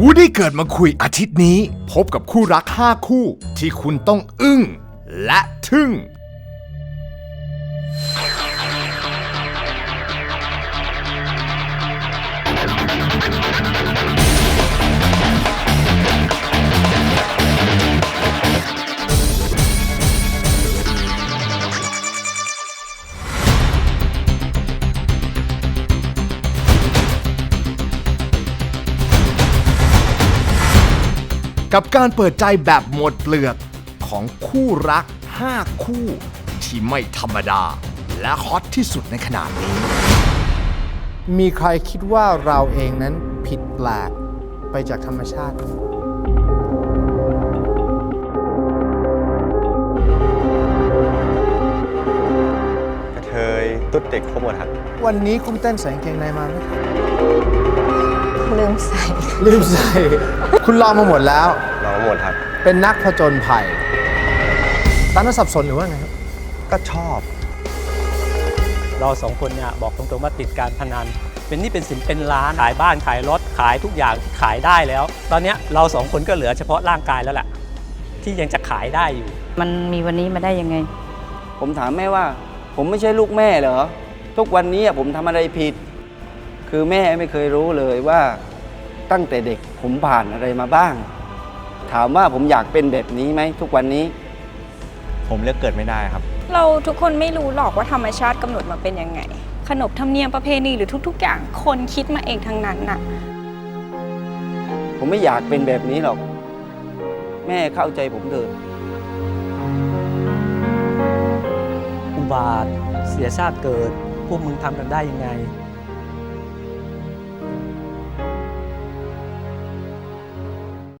วูดี้เกิดมาคุยอาทิตย์นี้ พบกับคู่รัก 5 คู่ที่คุณต้องอึ้ง และทึ่ง กับการเปิดใจแบบหมดเปลือก ของคู่รัก 5 คู่ ที่ไม่ธรรมดา และฮอตที่สุดในขณะนี้ มีใครคิดว่าเราเองนั้นผิดแปลกไปจากธรรมชาติ กระเทยตุ๊ดเด็กครบหมดครับ วันนี้คุณเต้นใส่กางเกงในมาไหม ลืมใส่ลืมใส่ คุณลองมาหมดแล้ว ลองหมดครับ เป็นนักผจญภัยตอนนั้นสับสนหรือว่าไงครับ ก็ชอบ เราสองคนเนี่ยบอกตรงๆว่าติดการพนัน เป็นหนี่เป็นสินเป็นล้าน ขายบ้านขายรถขายทุกอย่างที่ขายได้แล้ว ตอนเนี้ยเราสองคนก็เหลือเฉพาะร่างกายแล้วแหละที่ยังจะขายได้อยู่ มันมีวันนี้มาได้ยังไง ผมถามแม่ว่า ผมไม่ใช่ลูกแม่เหรอ ทุกวันนี้อะผมทำอะไรผิด คือแม่ไม่เคยรู้เลยว่าตั้งแต่เด็กผมผ่านอะไรมาบ้าง ถามว่าผมอยากเป็นแบบนี้ไหมทุกวันนี้ ผมเลือกเกิดไม่ได้ครับ เราทุกคนไม่รู้หรอกว่าธรรมชาติกำหนดมาเป็นยังไง ขนบธรรมเนียมประเพณีหรือทุก ๆ อย่างคนคิดมาเองทั้งนั้นน่ะ ผมไม่อยากเป็นแบบนี้หรอก แม่เข้าใจผมเถิดอุบาท เสียชาติเกิด พวกมึงทำกันได้ยังไง